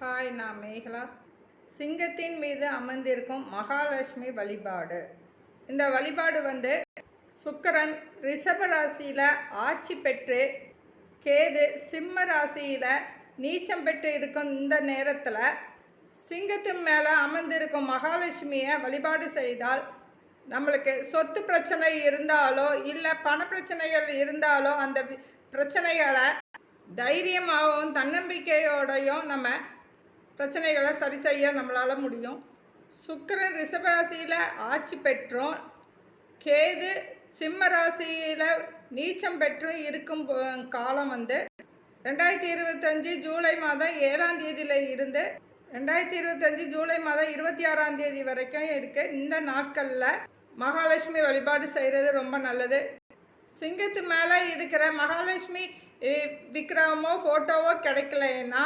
Hi நான் மேகலா. சிங்கத்தின் மீது அமர்ந்திருக்கும் மகாலட்சுமி வழிபாடு. இந்த வழிபாடு வந்து சுக்கரன் ரிஷபராசியில் ஆட்சி பெற்று கேது சிம்ம ராசியில் நீச்சம் பெற்று இருக்கும் இந்த நேரத்தில் சிங்கத்தின் மேலே அமர்ந்திருக்கும் மகாலட்சுமியை வழிபாடு செய்தால் நம்மளுக்கு சொத்து பிரச்சனை இருந்தாலோ இல்லை பண பிரச்சனைகள் இருந்தாலோ அந்த பிரச்சனைகளை தைரியமாகவும் தன்னம்பிக்கையோடையும் நம்ம பிரச்சனைகளை சரி செய்ய நம்மளால் முடியும். சுக்கிரன் ரிஷபராசியில் ஆட்சி பெற்றும் கேது சிம்ம ராசியில் நீச்சம் பெற்று இருக்கும் காலம் வந்து ரெண்டாயிரத்தி இருபத்தஞ்சி ஜூலை மாதம் ஏழாம் தேதியில் இருந்து ரெண்டாயிரத்தி இருபத்தஞ்சி ஜூலை மாதம் இருபத்தி ஆறாம் தேதி வரைக்கும் இருக்கு இந்த நாட்களில் மகாலட்சுமி வழிபாடு செய்கிறது ரொம்ப நல்லது. சிங்கத்து மேலே இருக்கிற மகாலட்சுமி விக்ரமோ ஃபோட்டோவோ கிடைக்கலன்னா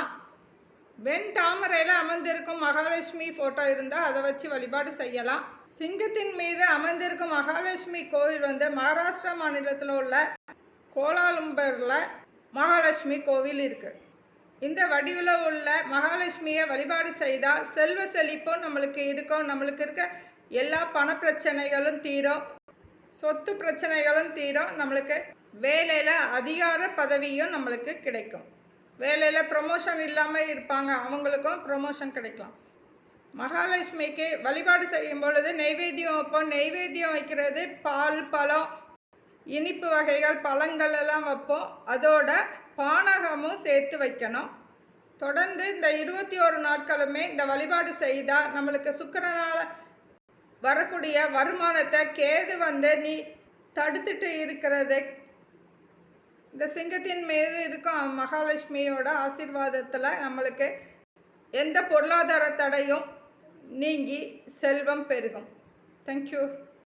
வெண் தாமரையில் அமர்ந்திருக்கும் மகாலட்சுமி ஃபோட்டோ இருந்தால் அதை வச்சு வழிபாடு செய்யலாம். சிங்கத்தின் மீது அமர்ந்திருக்கும் மகாலட்சுமி கோவில் வந்து மகாராஷ்டிரா மாநிலத்தில் உள்ள கோலாலம்பூரில் மகாலட்சுமி கோவில் இருக்குது இந்த வடிவில் உள்ள மகாலட்சுமியை வழிபாடு செய்தால் செல்வ செழிப்பும் நம்மளுக்கு இருக்கும். நம்மளுக்கு இருக்க எல்லா பண பிரச்சனைகளும் தீரும். சொத்து பிரச்சனைகளும் தீரும். நம்மளுக்கு வேலையில் அதிகார பதவியும் நம்மளுக்கு கிடைக்கும். வேலையில் ப்ரொமோஷன் இல்லாமல் இருப்பாங்க. அவங்களுக்கும் ப்ரொமோஷன் கிடைக்கலாம். மகாலட்சுமிக்கு வழிபாடு செய்யும் பொழுது நெய்வேத்தியம் வைப்போம். நெய்வேத்தியம் வைக்கிறது பால் பழம் இனிப்பு வகைகள் பழங்கள் எல்லாம் வைப்போம். அதோட பானகமும் சேர்த்து வைக்கணும். தொடர்ந்து இந்த இருபத்தி ஒரு நாட்களுமே இந்த வழிபாடு செய்தால் நம்மளுக்கு சுக்கிரனால் வரக்கூடிய வருமானத்தை கேது வந்து நீ தடுத்துட்டு இருக்கிறது இந்த சிங்கத்தின் மீது இருக்கும் மகாலட்சுமியோட ஆசிர்வாதத்தில் நம்மளுக்கு எந்த பொருளாதார தடையும் நீங்கி செல்வம் பெருகும். தேங்க்யூ